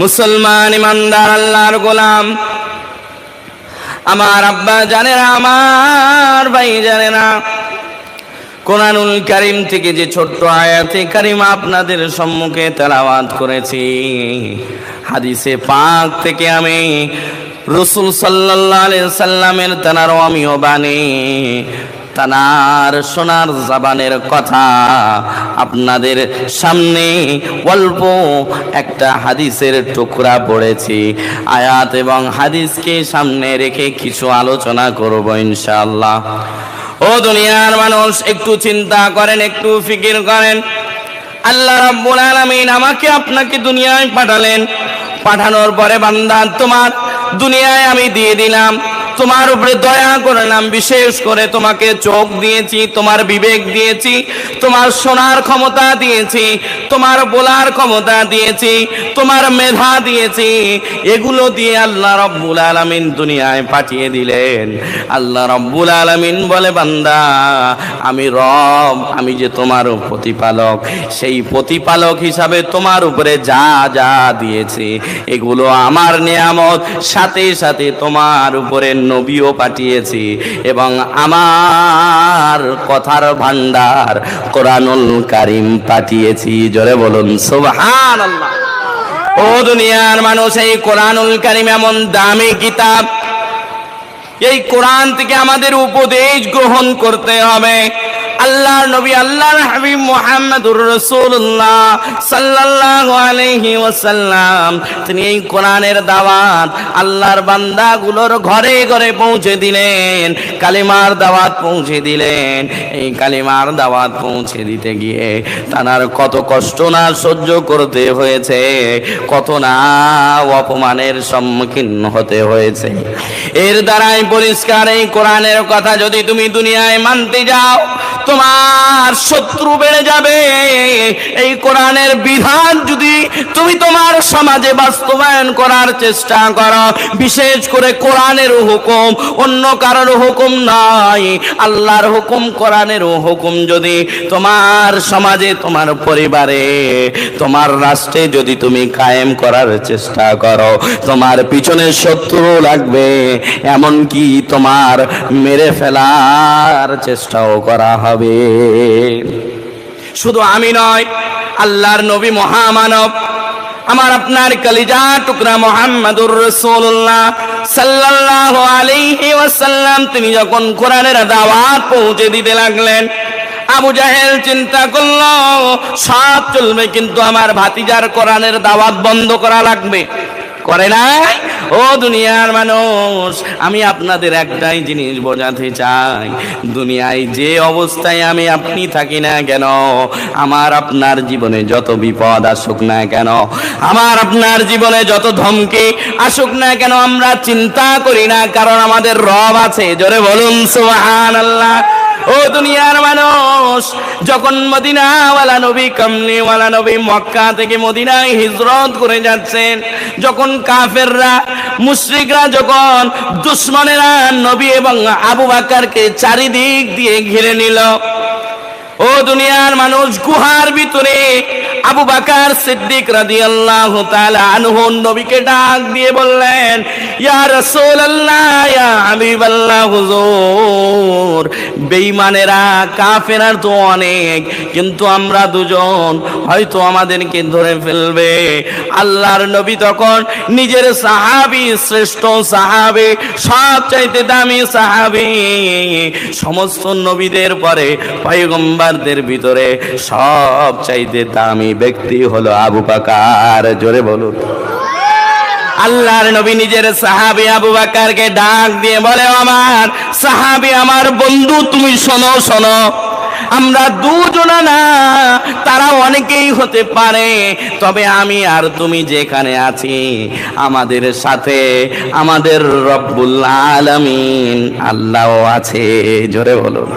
মুসলমান ইমানদার, আল্লাহর গোলাম। আমার আব্বা জানে না আমার ভাই জানে না কোরআনুল কারিম থেকে যে ছোট্ট আয়াতে কারিম আপনাদের সম্মুখে তেলাওয়াত করেছি, হাদিসে পাক থেকে আমি রসুল আলাইহি সাল্লামের তেনারও আমিও বাণী তানার সোনার জাবানের কথা আপনাদের সামনে অল্প একটা হাদিসের টুকরা পড়েছি। আয়াত এবং হাদিসকে সামনে রেখে কিছু আলোচনা করব ইনশাআল্লাহ। ও দুনিয়ার মানুষ, একটু চিন্তা করেন, একটু ফিকির করেন। আল্লাহ রাব্বুল আলামিন আমাকে আপনাকে দুনিয়ায় পাঠালেন। পাঠানোর পরে বান্দা, তোমার দুনিয়ায় আমি দিয়ে দিলাম। তোমার উপরে দয়া করলাম, বিশেষ করে তোমাকে চোখ দিয়েছি, তোমার বিবেক দিয়েছি, তোমার শোনার ক্ষমতা দিয়েছি, তোমার বলার ক্ষমতা দিয়েছি, তোমার মেধা দিয়েছি। এগুলো দিয়ে আল্লাহ রব্বুল আলামিন দুনিয়ায় পাঠিয়ে দিলেন। আল্লাহ রব্বুল আলামিন বলে, বান্দা, আমি রব, আমি যে তোমার প্রতিপালক, সেই প্রতিপালক হিসাবে তোমার উপরে যা যা দিয়েছি, এগুলো আমার নিয়ামত, সাথে সাথে তোমার উপরে নবীও পাঠিয়েছি এবং আমার কথার ভান্ডার কোরআনুল কারিম পাঠিয়েছি। জোরে বলুন সুবহান ও দুনিয়ার মানুষ, এই কোরআনুল কারিম এমন দামি কিতাব। এই কোরআন থেকে আমাদের উপদেশ গ্রহণ করতে হবে। আল্লাহর নবী, আল্লাহর হাবিব মুহাম্মদুর আলাইহি ওয়াসাল্লাম। তিনি এই কোরআনের দাওয়াত আল্লাহর বান্দাগুলোর ঘরে ঘরে পৌঁছে দিলেন, কালিমার দাওয়াত পৌঁছে দিলেন। এই কালিমার দাওয়াত পৌঁছে দিতে গিয়ে তার কত কষ্ট না সহ্য করতে হয়েছে, কত না অপমানের সম্মুখীন হতে হয়েছে। এর দ্বারাই পরিষ্কার এই কোরআনের কথা, যদি তুমি দুনিয়ায় মানতে যাও তোমার শত্রু বেড়ে যাবে। এই কোরআনের বিধান যদি তুমি তোমার সমাজে বাস্তবায়ন করার চেষ্টা করো, বিশেষ করে কোরআনের হুকুম, অন্য কারোর হুকুম নয়। আল্লাহর হুকুম, কোরআনের হুকুম যদি তোমার সমাজে, তোমার পরিবারে, তোমার রাষ্ট্রে যদি তুমি কায়েম করার চেষ্টা করো, তোমার পিছনে শত্রু লাগবে। এমনকি তোমার মেরে ফেলার চেষ্টাও করা হবে। শুধু আমি নয়, আল্লাহর নবী মহামানব, আমার আপনার কলিজা টুকরা মোহাম্মদুর রসুল্লাহ সাল্লাল্লাহু আলাইহি ওয়াসাল্লাম, তিনি যখন কোরআনের দাওয়াত পৌঁছে দিতে লাগলেন, আবু জাহেল চিন্তা করল, সব চলবে কিন্তু আমার ভাতিজার কোরআনের দাওয়াত বন্ধ করা লাগবে। করে না ও দুনিয়ার মানুষ, আমি আপনাদের একটাই জিনিস বোঝাতে চাই। দুনিয়ায় যে অবস্থায় আমি আপনি থাকি না কেন, আমার আপনার জীবনে যত বিপদ আসুক না কেন, আমার আপনার জীবনে যত ধমকি আসুক না কেন, আমরা চিন্তা করি না, কারণ আমাদের রব আছে। জোরে বলুন, সুবহানাল্লাহ। ও দুনিয়ার মানুষ, যখন মদিনা ওয়ালা নবী কামলিওয়ালা নবী মক্কা থেকে মদিনায় হিজরত করে যাচ্ছেন, যখন কাফেররা, মুশরিকরা যখন দুশ্মনেরা নবী এবং আবু বাকারকে চারিদিক দিয়ে ঘিরে নিল, ও দুনিয়ার মানুষ, গুহার ভিতরে আবু বাকার সিদ্দিক রাদিয়াল্লাহু তাআলা আনহু নবীকে ডাক দিয়ে বললেন, ইয়া রাসূলুল্লাহ, ইয়া হাবিবাল্লাহ, হুজুর, বেঈমানেরা কাফেরার তো অনেক, কিন্তু আমরা দুজন হয়তো আমাদেরকে ধরে ফেলবে। আল্লাহর নবী তখন নিজের সাহাবী, শ্রেষ্ঠ সাহাবী সব চাইতে দামি সাহাবী, সমস্ত নবীদের পরে পয়গম্বরদের ভিতরে সব চাইতে দামি ব্যক্তি হলো আবু বাকার। জোরে বলুন। আল্লাহর নবী নিজের সাহাবী আবু বাকারকে ডাক দিয়ে বলে, আমার সাহাবী, আমার বন্ধু, তুমি শোনো শোনো। আমরা দুজনা না, তারা অনেকেই হতে পারে। তবে আমি আর তুমি যেখানে আছি, আমাদের সাথে, আমাদের রব্বুল আলামিন আল্লাহ আছে। জোরে বলুন।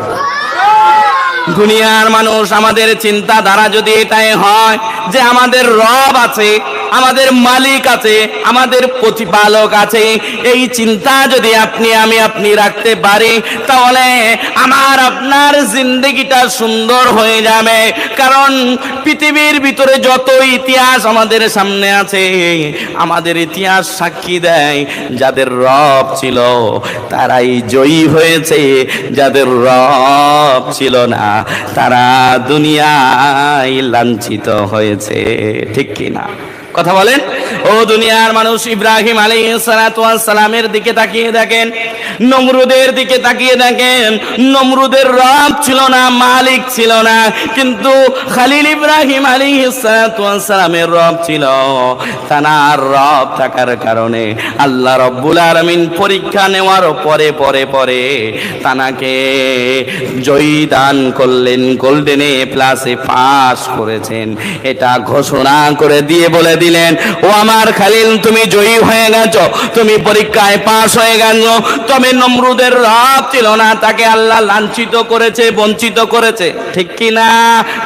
দুনিয়ার মানুষ আমাদের চিন্তাধারা যদি এটাই হয় যে আমাদের রব আছে আমাদের মালিক আছে, আমাদের প্রতিপালক আছে। এই চিন্তা যদি আপনি, আমি আপনি রাখতে পারি, তাহলে আমার আপনার জিন্দগিটা সুন্দর হয়ে যাবে। কারণ পৃথিবীর ভিতরে যত ইতিহাস আমাদের সামনে আছে, আমাদের ইতিহাস সাক্ষী দেয়, যাদের রব ছিল তারাই জয়ী হয়েছে, যাদের রব ছিল না তারা দুনিয়ায় লাঞ্ছিত হয়েছে। ঠিক কি না কথা বলেন? ও দুনিয়ার মানুষ ইব্রাহিম সালামের দিকে তাকিয়ে দেখেন, নমরুদের দিকে তাকিয়ে দেখেন, নমরুদের রব ছিল না, মালিক ছিল না, কিন্তু খালিল ইব্রাহিম আলী সালামের রব ছিল। তানার রব থাকার কারণে আল্লাহ রব্বুল আলমিন পরীক্ষা নেওয়ার পরে পরে পরে তানাকে জয়ী দান করলেন, গোল্ডেনে প্লাসে পাস করেছেন। এটা ঘোষণা করে দিয়ে বলে দিলেন, ও আমার খালিল, তুমি জয়ী হয়ে গেছো, তুমি পরীক্ষায় পাস হয়ে গেছো, তবে নমরুদের রব ছিল না তাকে আল্লাহ লাঞ্ছিত করেছে, বঞ্চিত করেছে। ঠিক কি না?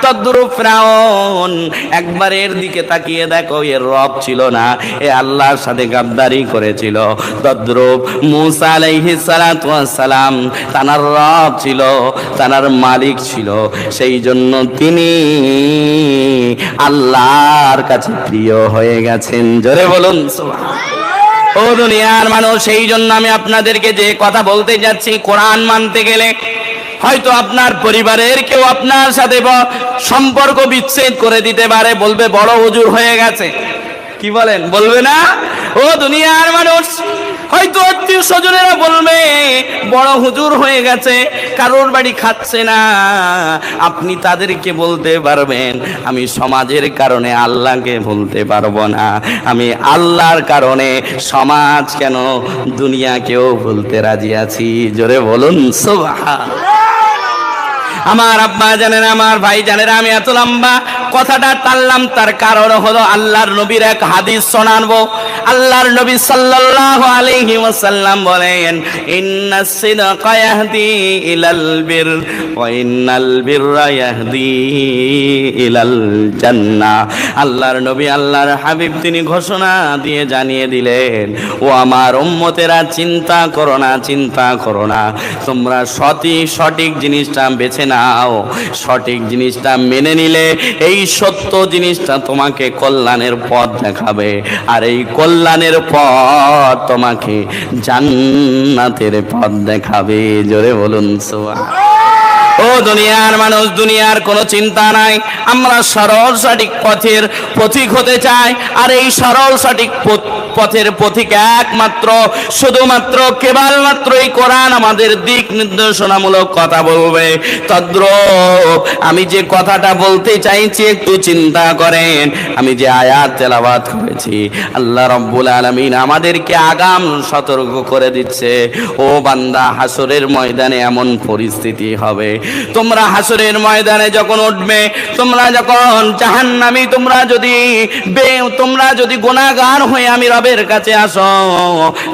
তদ্রুপ ফ্রাউন, একবার এর দিকে তাকিয়ে দেখো, এর রব ছিল না, এ আল্লাহর সাথে গাদ্দারি করেছিল। তদ্রুপ মুসা আলাইহিস সালাতু সালাম তানার রব ছিল, তানার মালিক ছিল। সেই জন্য তিনি আল্লাহর কাছে প্রিয়। হয়ে গেছেন। জোরে বলুন ও দুনিয়ার মানুষ, সেই জন্য আমি আপনাদেরকে যে কথা বলতে যাচ্ছি, কোরআন মানতে গেলে হয়তো আপনার পরিবারের কেউ আপনার সাথে সম্পর্ক বিচ্ছেদ করে দিতে পারে, বলবে, বড় হুজুর হয়ে গেছে। কি বলেন? বলবে না? ও দুনিয়ার মানুষ হয়তো আত্মীয় স্বজনেরা বলবে, বড় হুজুর হয়ে গেছে, কারোর বাড়ি খাচ্ছে না। আপনি তাদেরকে বলতে পারবেন, আমি সমাজের কারণে আল্লাহকে বলতে পারব না। আমি আল্লাহর কারণে সমাজ কেন দুনিয়াকেও বলতে রাজি আছি? জোরে বলুন সোভা আমার আব্বা জানেন, আমার ভাই জানেন, আমি এত লম্বা। কথাটা টানলাম তার কারণ হলো আল্লাহর নবীর এক হাদিস শোনানবো আল্লাহর নবী সাল্লাল্লাহু আলাইহি ওয়াসাল্লাম বলেন ইন্নাস সিদকা ইয়াহদি ইলাল বির, ওয়া ইন্নাল বিররা ইয়াহদি ইলাল জান্নাহ আল্লাহর নবী আল্লাহর হাবিব, তিনি ঘোষণা দিয়ে জানিয়ে দিলেন, ও আমার উম্মতেরা, চিন্তা করো না, চিন্তা করো না। তোমরা সঠিক সঠিক জিনিসটা বেছে নাও সঠিক জিনিসটা মেনে নিলে এই সত্য জিনিসটা তোমাকে কল্যাণের পথ দেখাবে। আর এই কল্যাণের পথ তোমাকে জান্নাতের পথ দেখাবে। জোরে বলুন সোয়া ও দুনিয়ার মানুষ, দুনিয়ার কোনো চিন্তা নাই। আমরা সরল সঠিক পথের পথিক হতে চাই। আর এই সরল সঠিক পথের পথিক একমাত্র, শুধুমাত্র কেবলমাত্র এই কোরআন আমাদের দিক নির্দেশনামূলক কথা বলবে। তদ্র আমি যে কথাটা বলতে চাইছি, একটু চিন্তা করেন। আমি যে আয়াত তেলাবাদ করেছি, আল্লাহ রব্বুল আলমিন আমাদেরকে আগাম সতর্ক করে দিচ্ছে। ও বান্দা, হাসরের ময়দানে এমন পরিস্থিতি হবে। তোমরা হাসরের ময়দানে যখন উঠবে, তোমরা যখন জাহান্নামি, তোমরা যদি তোমরা যদি গুণাগার হয়ে আমি রবের কাছে আসো।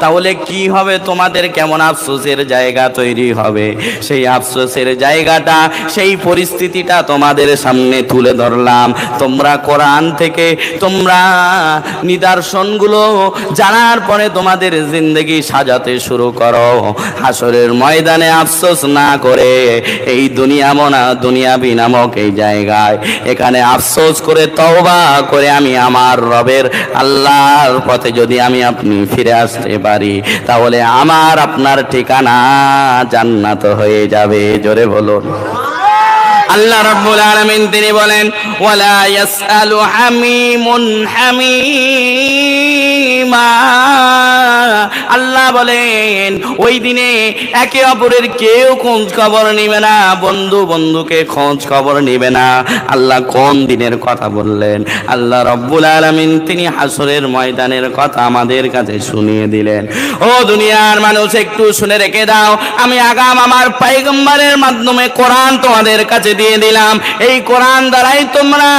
তাহলে কি হবে? তোমাদের কেমন আফসোসের জায়গা তৈরি হবে? সেই আফসোসের জায়গাটা, সেই পরিস্থিতিটা তোমাদের সামনে তুলে ধরলাম। তোমরা কোরআন থেকে, তোমরা নিদর্শনগুলো জানার পরে তোমাদের জিন্দগি সাজাতে শুরু করো। হাসরের ময়দানে আফসোস না করে এই দুনিয়া মনা দুনিয়াবি নামক এই জায়গায়। এখানে আফসোস করে তওবা করে আমি আমার রবের আল্লাহর পথে যদি আমি আপনি ফিরে আসতে পারি, তাহলে আমার আপনার ঠিকানা জান্নাত হয়ে যাবে। জোরে বলুন। আল্লাহ রাব্বুল আলামিন তিনি বলেন, ওয়ালা ইয়াসআলু হামিমুন হামিমা। আল্লাহ বলেন, ওই দিনে একে অপরের কেউ খোঁজ খবর নিবে না, বন্ধু বন্ধুকে খোঁজ খবর নিবে না। আল্লাহ কোন দিনের কথা বললেন? আল্লাহ রব্বুল আলামিন তিনি হাসরের ময়দানের কথা আমাদের কাছে শুনিয়ে দিলেন। ও দুনিয়ার মানুষ, একটু শুনে রেখে দাও, আমি আগাম আমার পাইগম্বারের মাধ্যমে কোরআন তোমাদের কাছে দিয়ে দিলাম। এই কোরআন দ্বারাই তোমরা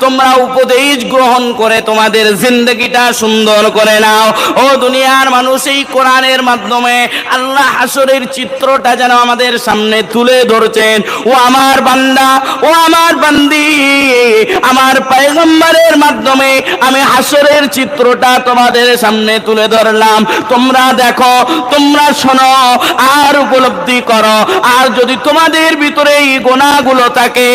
তোমরা উপদেশ গ্রহণ করে তোমাদের জিন্দগিটা সুন্দর করে নাও। ও দুনিয়ার মানুষ, এই কোরআনের মাধ্যমে আল্লাহ হাসরের চিত্রটা যেন আমাদের সামনে তুলে ধরছেন। ও আমার বান্দা, ও আমার বান্দি, আমার পয়গম্বরের মাধ্যমে আমি হাসরের চিত্রটা তোমাদের সামনে তুলে ধরলাম। তোমরা দেখো, তোমরা শোনো, আর উপলব্ধি করো। আর যদি তোমাদের ভিতরে এই গোনাগুলো থাকে,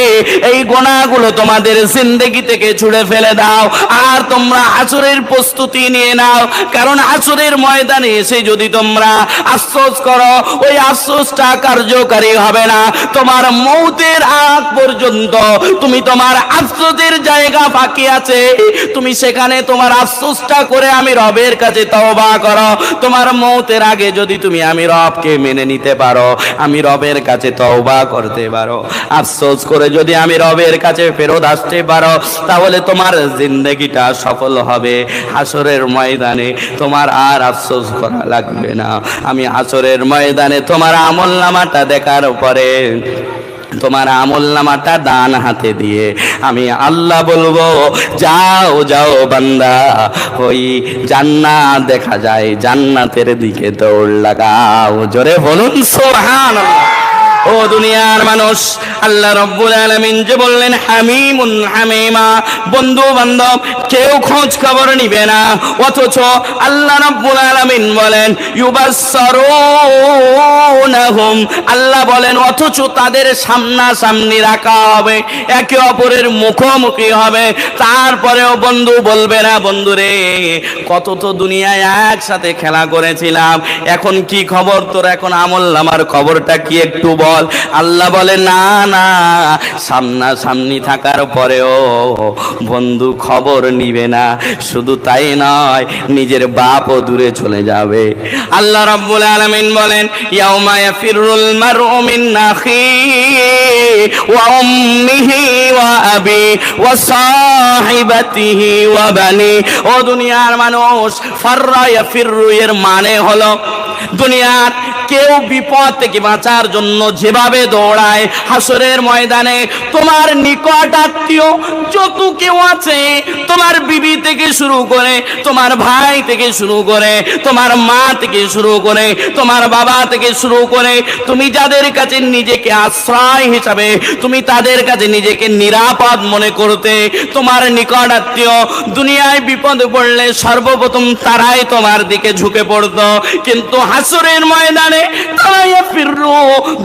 এই গোনাগুলো তোমাদের জিন্দেগি থেকে ছুড়ে ফেলে দাও। আর তোমরা আসরের প্রস্তুতি নিয়ে নাও। কারণ আসরের ময়দানে এসে যদি তোমরা আশ্বাস করো, ওই আশ্বাসটা কার্যকারী হবে না। তোমার মৌতের আগ পর্যন্ত তুমি তোমার আশ্বাসের জায়গা বাকি আছে। তুমি সেখানে তোমার আশ্বাসটা করে আমি রবের কাছে তওবা করো। তোমার মৌতের আগে যদি তুমি আমি রবকে মেনে নিতে পারো, আমি রবের কাছে তওবা করতে পারো। আফসোস করে যদি আমি রবের কাছে ফেরত আসতে পারো, তাহলে তোমার জিন্দগিটা সফল হবে। হাসরের ময়দানে তোমার আর আফসোস করা লাগবে না। আমি হাসরের ময়দানে তোমার আমল নামাটা দেখার পরে তোমার আমল নামাটা দান হাতে দিয়ে আমি আল্লাহ বলব, যাও যাও বান্দা, ওই জান্নাত দেখা যায়, জান্নাতের দিকে দৌড় লাগাও। জোরে বলুন সোহান ও দুনিয়ার মানুষ, আল্লাহ রব্বুল আলামিন যে বললেন, হামিমুন হামিমা। বন্ধু বান্ধব কেউ খোঁজ খবর নিবে না। অথচ আল্লাহ রব্বুল আলামিন বলেন, ইউবাসসারুনহুম। আল্লাহ বলেন, অথচ তাদের সামনাসামনি রাখা হবে, একে অপরের মুখোমুখি হবে। তারপরেও বন্ধু বলবে না, বন্ধুরে, কত তো দুনিয়ায় একসাথে খেলা করেছিলাম। এখন কি খবর? তোর এখন আমল আমার খবরটা কি একটু বল। আল্লাহ বলে, না না সামনাসামনি থাকার পরেও বন্ধু খবর নিবে না। শুধু তাই নয়, নিজের বাপও দূরে চলে যাবে। আল্লাহ রাব্বুল আলামিন বলেন, ইয়াউমা ইয়াফিরুল মারউ মিন আখি ওয়া উম্মিহি ওয়া আবি ওয়া সাহিবাতিহি ওয়া বানি। ও দুনিয়ার মানুষ, ফাররা ইয়াফিরু এর মানে হলো, দুনিয়ার কেউ বিপদ থেকে বাঁচার জন্য যেভাবে দৌড়ায় হাসরের ময়দানে, তোমার নিকট আত্মীয় যত কেউ আছে, তোমার বিবি থেকে শুরু করে, তোমার ভাই থেকে শুরু করে, তোমার মা থেকে শুরু করে, তোমার বাবা থেকে শুরু করে, তুমি যাদের কাছে নিজেকে আশ্রয় হিসাবে, তুমি তাদের কাছে নিজেকে নিরাপদ মনে করতে, তোমার নিকট আত্মীয় দুনিয়ায় বিপদে পড়লে সর্বপ্রথম তারাই তোমার দিকে ঝুঁকে পড়তো। কিন্তু হাসরের ময়দানে ফিররু,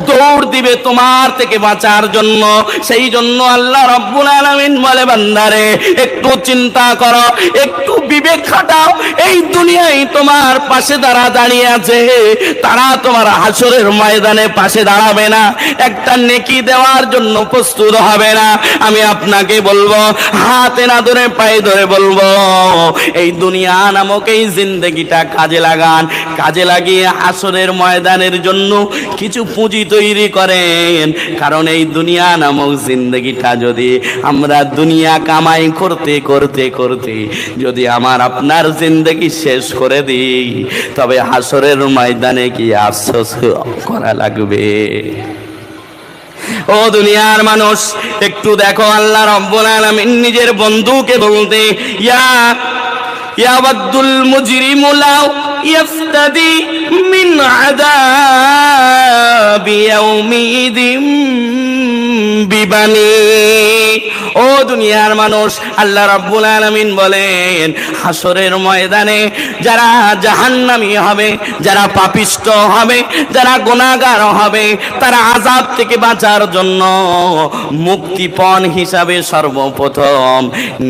দৌড় দিবে তোমার থেকে বাঁচার জন্য। সেই জন্য আল্লাহ রব্বুল আলামিন বলে, বান্দারে, একটু চিন্তা করো, একটু বিবেক খাটাও। এই দুনিয়ায় তোমার পাশে দাঁড়া দাঁড়িয়ে আছে। তারা তোমার হাসরের ময়দানে পাশে দাঁড়াবে না। একটা নেকি দেওয়ার জন্য প্রস্তুত হবে না। আমি আপনাকে বলব, হাতে না ধরে, পায়ে ধরে বলব, এই দুনিয়া নামক এই জিন্দগিটা কাজে লাগান। কাজে লাগিয়ে আসরের ময়দানের জন্য কিছু পুঁজি তৈরি করেন। কারণ এই দুনিয়া নামক জিন্দগিটা যদি আমরা দুনিয়া কামাই করতে করতে করতে, যদি আমার আপনার জিন্দগি শেষ করে দিই, তবে হাসরের ময়দানে কি আফসোস করা লাগবে? ও দুনিয়ার মানুষ, একটু দেখো আল্লাহ রব্বুল আলামিন নিজের বন্ধুকে বলতে, ইয়া ইয়াবাদুল মুজরিমু লাউ ইয়াফতাদি মিন আযাবি ইয়াউমিদিন বিবানি। ও দুনিয়ার মানুষ, আল্লাহ রাব্বুল আলামিন বলেন হাসরের ময়দানে যারা জাহান্নামী হবে, যারা পাপিষ্ট হবে, যারা গুনাহগার হবে, তারা আযাব থেকে বাঁচার জন্য মুক্তিপণ হিসাবে সর্বপ্রথম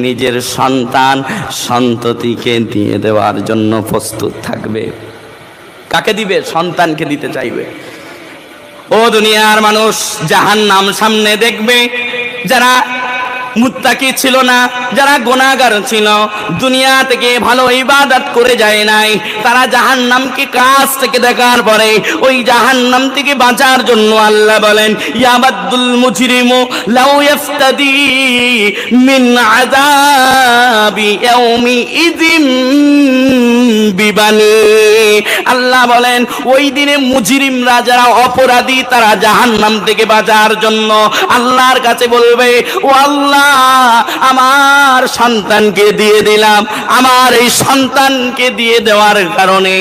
নিজের সন্তান সন্ততিকে দিয়ে দেওয়ার জন্য প্রস্তুত থাকবে। কাকে দিবে? সন্তানকে দিতে চাইবে। ও দুনিয়ার মানুষ জাহান নাম সামনে দেখবে, যারা মুত্তাকি ছিল না, যারা গোনাগার ছিল। দুনিয়া থেকে ভালো ইবাদত করে যায় নাই। তারা জাহান নামকে কাছ থেকে দেখার পরে ওই জাহান নাম থেকে বাঁচার জন্য আল্লাহ বলেন ইয়াবাদুল মুজরিমু, লাউ ইফতাদি মিন আযাবি ইয়াউমি ইদিম বিবানি। আল্লাহ বলেন, ওই দিনে মুজরিমরা যারা অপরাধী, তারা জাহান্নাম থেকে বাঁচার জন্য আল্লাহর কাছে বলবে, ও আল্লাহ আমার সন্তানকে দিয়ে দিলাম। আমার এই সন্তানকে দিয়ে দেওয়ার কারণে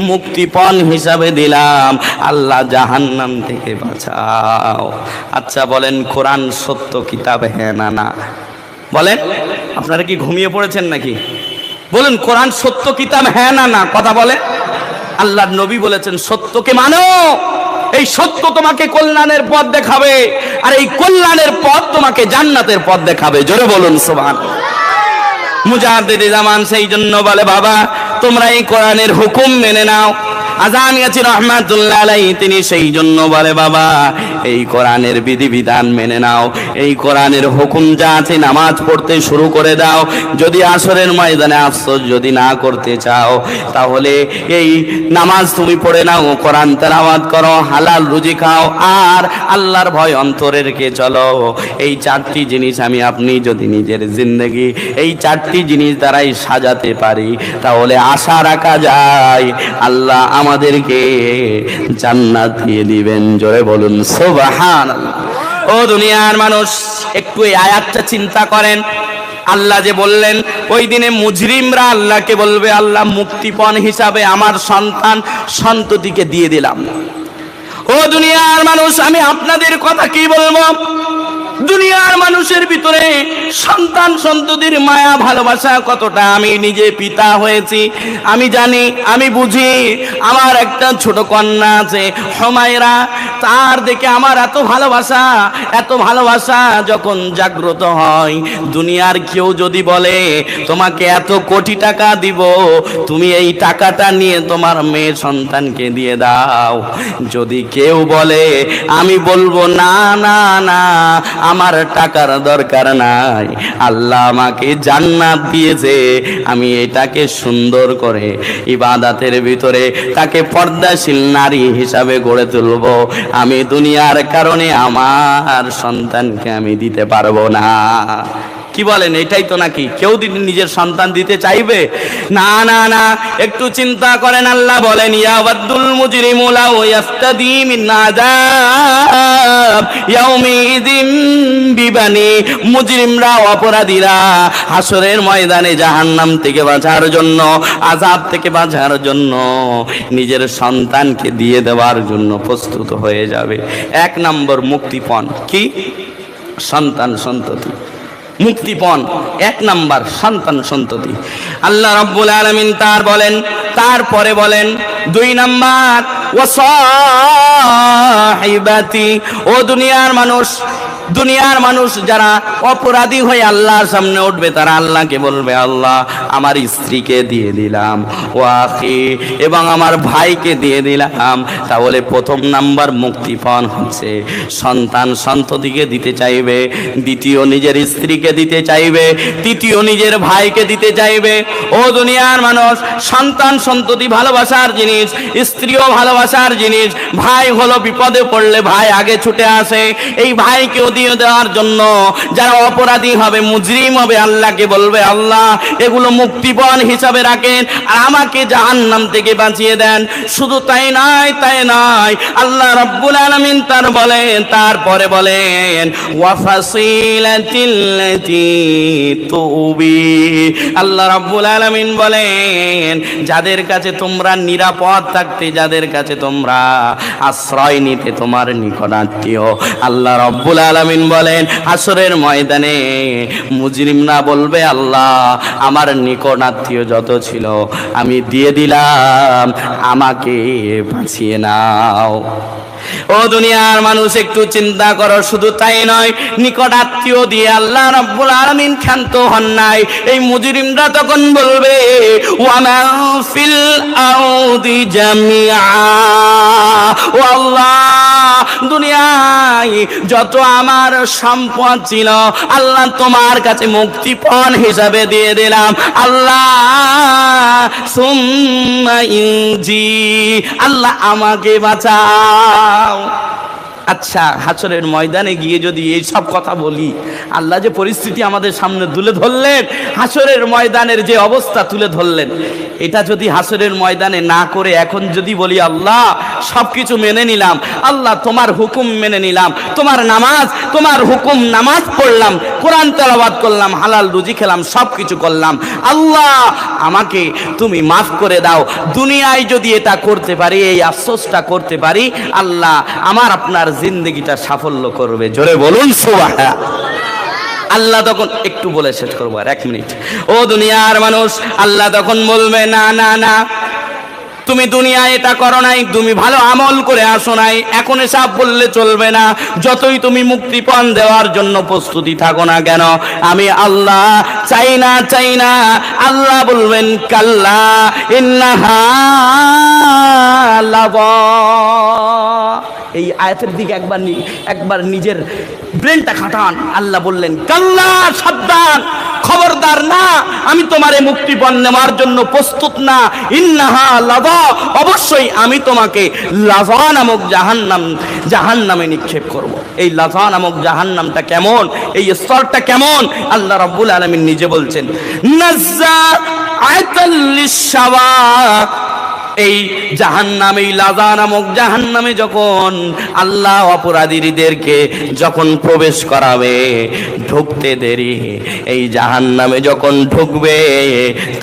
মুক্তিপণ হিসাবে দিলাম। আল্লাহ জাহান্নাম থেকে বাঁচাও। আচ্ছা বলেন, কোরআন সত্য, কিতাব হ্যাঁ না না? বলেন, আপনারা কি ঘুমিয়ে পড়েছেন নাকি? বলুন, কোরআন সত্য, কিতাব হ্যাঁ না না? কথা বলে আল্লাহর নবী বলেছেন, সত্যকে মানো। এই সত্য তোমাকে কল্যাণের পথ দেখাবে, আর এই কল্যাণের পথ তোমাকে জান্নাতের পথ দেখাবে। জোরে বলুন সোমান মুজাহিদ জামান সেই জন্য বলে, বাবা, তোমরা এই কোরআনের হুকুম মেনে নাও। আজান গেছি রহমাতুল্লাহ আলাই তিনি সেই জন্য বলে, বাবা এই কোরআনের বিধিবিধান মেনে নাও। এই কোরআনের হুকুম যা আছে নামাজ পড়তে শুরু করে দাও। যদি আসরের ময়দানে আফসোস যদি না করতে চাও, তাহলে এই নামাজ তুমি পড়ে নাও, কোরআন তেলাওয়াত করো, হালাল রুজি খাও, আর আল্লাহর ভয় অন্তরে রেখে চলো। এই চারটি জিনিস আমি আপনি যদি নিজের জিন্দগি এই চারটি জিনিস দ্বারাই সাজাতে পারি, তাহলে আশা রাখা যায়, আল্লাহ আমাদেরকে জান্নাত দিয়ে দিবেন। জোরে বলুন ও দুনিয়ার মানুষ, একটু এই আয়াতটা চিন্তা করেন। আল্লাহ যে বললেন, ওই দিনে মুজরিমরা আল্লাহকে বলবে, আল্লাহ মুক্তিপণ হিসাবে আমার সন্তান সন্ততিকে দিয়ে দিলাম। ও দুনিয়ার মানুষ, আমি আপনাদের কথা কি বলব? দুনিয়ার মানুষের ভিতরে সন্তান সন্ততির মায়া ভালোবাসা কতটা? আমি নিজে পিতা হয়েছি, আমি জানি, আমি বুঝি, আমার একটা ছোট কন্যা আছে, হমায়রা, তার দেখে আমার এত ভালোবাসা এত ভালোবাসা যখন জাগ্রত হয়, দুনিয়ার কেউ যদি বলে, তোমাকে এত কোটি টাকা দিব, তুমি এই টাকাটা নিয়ে তোমার মেয়ে সন্তানকে দিয়ে দাও। যদি কেউ বলে, আমি বলব, না না না আমার টাকার দরকার নাই। আল্লাহ আমাকে জান্নাত দিয়েছে। আমি এটাকে সুন্দর করে ইবাদাতের ভিতরে তাকে পর্দাশীল নারী হিসাবে গড়ে তুলব। আমি দুনিয়ার কারণে আমার সন্তানকে আমি দিতে পারব না। কি বলেন, এটাই তো নাকি? কেউ নিজের সন্তান দিতে চাইবে? না না না, একটু চিন্তা করেন আল্লাহ বলেন ইয়াবাদুল মুজরিমু লাউ ইয়াফতাদি মিন আযাব ইয়াউমিদিন বিবানি মুজরিমরা অপরাধীরা হাসরের ময়দানে জাহান্নাম থেকে বাঁচার জন্য, আযাব থেকে বাঁচার জন্য নিজের সন্তানকে দিয়ে দেওয়ার জন্য প্রস্তুত হয়ে যাবে। এক নম্বর মুক্তিপণ কি? সন্তান সন্ততি। মুক্তিপণ, এক নাম্বার সন্তান সন্ততি। আল্লাহ রাব্বুল আলামিন তার বলেন, তারপরে বলেন, দুই নাম্বার ও সাহিবাতি, ও দুনিয়ার মানুষ দুনিয়ার মানুষ যারা অপরাধী হয়ে আল্লাহর সামনে উঠবে, তারা আল্লাহকে বলবে, আল্লাহ, আমার স্ত্রীকে দিয়ে দিলাম, ও আখি, এবং আমার ভাইকে দিয়ে দিলাম। তাহলে প্রথম নাম্বার মুক্তিপণ হচ্ছে, সন্তান সন্ততিকে দিতে চাইবে, দ্বিতীয় নিজের স্ত্রীকে দিতে চাইবে, তৃতীয় নিজের ভাইকে দিতে চাইবে। ও দুনিয়ার মানুষ, সন্তান সন্ততি ভালোবাসার জিনিস, স্ত্রীও ভালোবাসার জিনিস, ভাই হলো বিপদে পড়লে ভাই আগে ছুটে আসে, এই ভাইকেও দিয়ে দেওয়ার জন্য যারা অপরাধী হবে, মুজরিম হবে, আল্লাহকে বলবে, আল্লাহ, এগুলো মুক্তিপণ হিসাবে রাখেন আর আমাকে জাহান্নাম থেকে বাঁচিয়ে দেন। শুধু তাই নয় তাই নয়, আল্লাহ রব্বুল আলামিন তার বলেন, তারপরে বলেন আল্লাহ রব্বুল আলামিন বলেন, যাদের কাছে তোমরা নিরাপদ থাকতে, যাদের কাছে তোমরা আশ্রয় নিতে তোমার নিকটাত্মীয় আল্লাহ রব্বুল আলামিন বলেন, আসরের ময়দানে মুজরিম না বলবে, আল্লাহ, আমার নিকট আত্মীয় যত ছিল, আমি দিয়ে দিলাম, আমাকে বাঁচিয়ে নাও। ও দুনিয়ার মানুষ, একটু চিন্তা করো, শুধু তাই নয়, নিকট আত্মীয় দিয়ে আল্লাহ রব্বুল আলামিন ক্ষান্ত হন নাই। এই মুজরিমরা তখন বলবে, ওয়ামা ফিল আউদি জামিআ ও আল্লাহ, দুনিয়ায় যত আমার সম্পদ ছিল, আল্লাহ তোমার কাছে মুক্তিপণ হিসাবে দিয়ে দিলাম। আল্লাহ, সুম্মা ইনজি আল্লাহ আমাকে বাঁচাও আচ্ছা হাসরের ময়দানে গিয়ে যদি এই সব কথা বলি, আল্লাহ যে পরিস্থিতি আমাদের সামনে তুলে ধরলেন, হাসরের ময়দানের যে অবস্থা তুলে ধরলেন, এটা যদি হাসরের ময়দানে না করে এখন যদি বলি, আল্লাহ সব কিছু মেনে নিলাম, আল্লাহ তোমার হুকুম মেনে নিলাম, তোমার নামাজ, তোমার হুকুম নামাজ পড়লাম, কোরআন তেলাবাদ করলাম, হালাল রুজি খেলাম সব কিছু করলাম, আল্লাহ, আমাকে তুমি মাফ করে দাও, দুনিয়ায় যদি এটা করতে পারি, এই আফসোসটা করতে পারি, আল্লাহ, আমার আপনার জিন্দগিটা সাফল্য করবে। জোরে বলুন সুবাহ আল্লাহ তখন একটু বলে শেষ করব আর এক মিনিট। ও দুনিয়ার মানুষ, আল্লাহ তখন বলবে, না না না। তুমি দুনিয়ায় এটা করো নাই, তুমি ভালো আমল করে আসো নাই। এখন এসব বললে চলবে না। যতই তুমি মুক্তিপণ দেওয়ার জন্য প্রস্তুতি থাকো না কেন, আমি আল্লাহ চাই না চাই না। আল্লাহ বলবেন, কাল্লা ইন্নাহা লাবা এই আয়াতের দিকে একবার একবার নিজের ব্রেনটা খাটান। আল্লাহ বললেন, কাল্লা সাবধান, খবরদার না, আমি তোমারে মুক্তিপণ নেওয়ার জন্য প্রস্তুত না। ইন্নাহা লাভা অবশ্যই আমি তোমাকে লাভা নামক জাহান্নাম, জাহান্নামে নিক্ষেপ করব। এই লাভা নামক জাহান্নামটা কেমন? এই স্তরটা কেমন? আল্লাহ রাব্বুল আলামিন নিজে বলছেন, নাজ্জা আয়াতাল্লিশ এই জাহান্নাম লাজা নামক জাহান্নামে যখন আল্লাহ অপরাধীদেরকে যখন প্রবেশ করাবে, ঢুকতে দেরি। এই জাহান্নামে যখন ঢুকবে,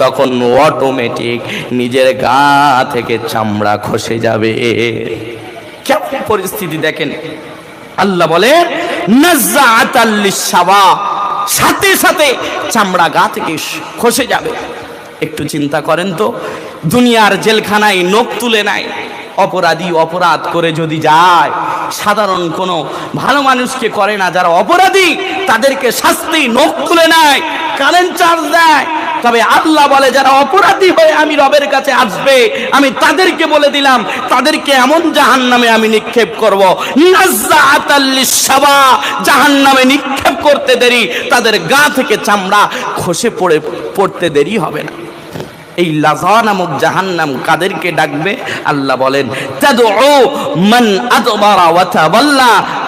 তখন অটোমেটিক নিজের গা থেকে চামড়া খসে যাবে। কেমন পরিস্থিতি দেখেন? আল্লাহ বলে সাথে সাথে চামড়া গা থেকে খসে যাবে। একটু চিন্তা করেন তো দুনিয়ার জেলখানায় নখ তুলে নেয়। অপরাধী অপরাধ করে যদি যায়, সাধারণ কোনো ভালো মানুষকে করে না, যারা অপরাধী, তাদেরকে শাস্তি নখ তুলে নেয়, কারেন্ট চার্জ দেয়। তবে আল্লাহ বলে, যারা অপরাধী হয়ে আমি রবের কাছে আসবে, আমি তাদেরকে বলে দিলাম, তাদেরকে এমন জাহান নামে আমি নিক্ষেপ করব। জাহান নামে নিক্ষেপ করতে দেরি, তাদের গা থেকে চামড়া খসে পড়ে, পড়তে দেরি হবে না। এই লাজা নামক জাহান্নাম কাদেরকে ডাকবে? আল্লাহ বলেন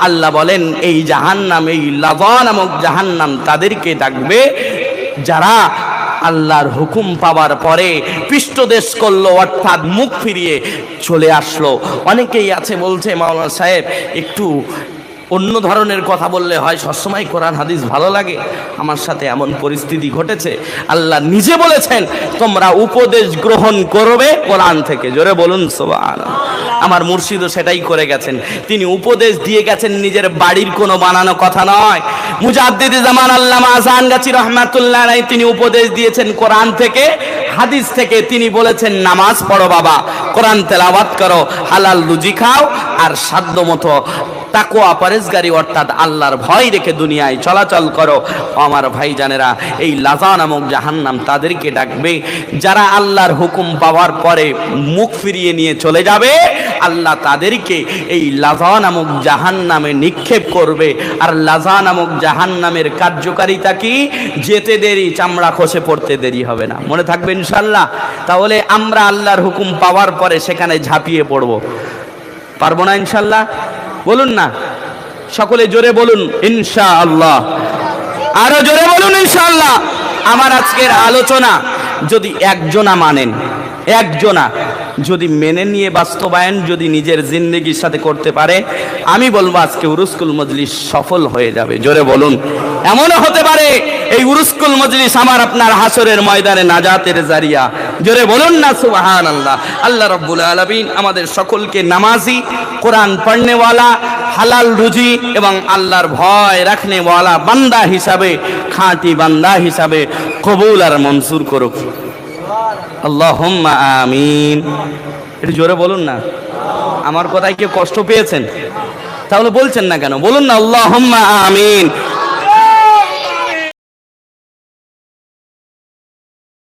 আল্লাহ বলেন, এই জাহান্নাম, এই লাজা নামক জাহান্নাম তাদেরকে ডাকবে যারা আল্লাহর হুকুম পাওয়ার পরে পৃষ্ঠদেশ করল, অর্থাৎ মুখ ফিরিয়ে চলে আসলো। অনেকেই আছে বলছে, মাওলানা সাহেব, একটু অন্য ধরনের কথা বললে হয়, সবসময় কোরআন, হাদিস ভালো লাগে। আমার সাথে এমন পরিস্থিতি ঘটেছে। আল্লাহ নিজে বলেছেন, তোমরা উপদেশ গ্রহণ করবে কোরআন থেকে। জোরে বলুন সোবান আমার মুর্শিদও সেটাই করে গেছেন। তিনি উপদেশ দিয়ে গেছেন, নিজের বাড়ির কোনো বানানো কথা নয়। মুজাদ্দিদ জামান আল্লাহ আজান গাছি রহমাতুল্লাহ তিনি উপদেশ দিয়েছেন কোরআন থেকে, হাদিস থেকে। তিনি বলেছেন, নামাজ পড়ো বাবা, কোরআন তেলাওয়াত করো, হালাল রুজি খাও, আর সাধ্য মতো তাকোয়া পরেজগারি অর্থাৎ আল্লাহর ভয় রেখে দুনিয়ায় চলাচল করো। আমার ভাই জানেরা এই লাজা নামক জাহান্নাম তাদেরকে ডাকবে, যারা আল্লাহর হুকুম পাওয়ার পরে মুখ ফিরিয়ে নিয়ে চলে যাবে, আল্লাহ তাদেরকে এই লাজা নামক জাহান্নামে নিক্ষেপ করবে। আর লাজা নামক জাহান্নামের কার্যকারিতা কি? যেতে দেরি, চামড়া খসে পড়তে দেরি হবে না। মনে থাকবে ইনশাল্লাহ তাহলে আমরা আল্লাহর হুকুম পাওয়ার পরে সেখানে ঝাঁপিয়ে পড়ব। পারব না ইনশাল্লাহ বলুন না। সকলে জোরে বলুন ইনশা আল্লাহ আরও জোরে বলুন, ইনশাআল্লাহ। আমার আজকের আলোচনা যদি একজনা মানেন, একজনা। যদি মেনে নিয়ে বাস্তবায়ন, যদি নিজের জিন্দগির সাথে করতে পারে, আমি বলব আজকে উরুস্কুল মজলিস সফল হয়ে যাবে। জোরে বলুন। এমনও হতে পারে, এই উরুস্কুল মজলিস আমার আপনার হাসরের ময়দানে নাজাতের জারিয়া। জোরে বলুন না সুবাহান আল্লাহ আল্লাহ রব্বুল আলমিন আমাদের সকলকে নামাজি, কোরআন পড়নেওয়ালা, হালাল রুজি এবং আল্লাহর ভয় রাখনেওয়ালা বান্দা হিসাবে, খাঁটি বান্দা হিসাবে কবুল আর মনসুর করুক। আল্লাহ আমিন। একটু জোরে বলুন না। আমার কথায় কেউ কষ্ট পেয়েছেন? তাহলে বলছেন না কেন? বলুন না, আল্লাহম্মা আমিন।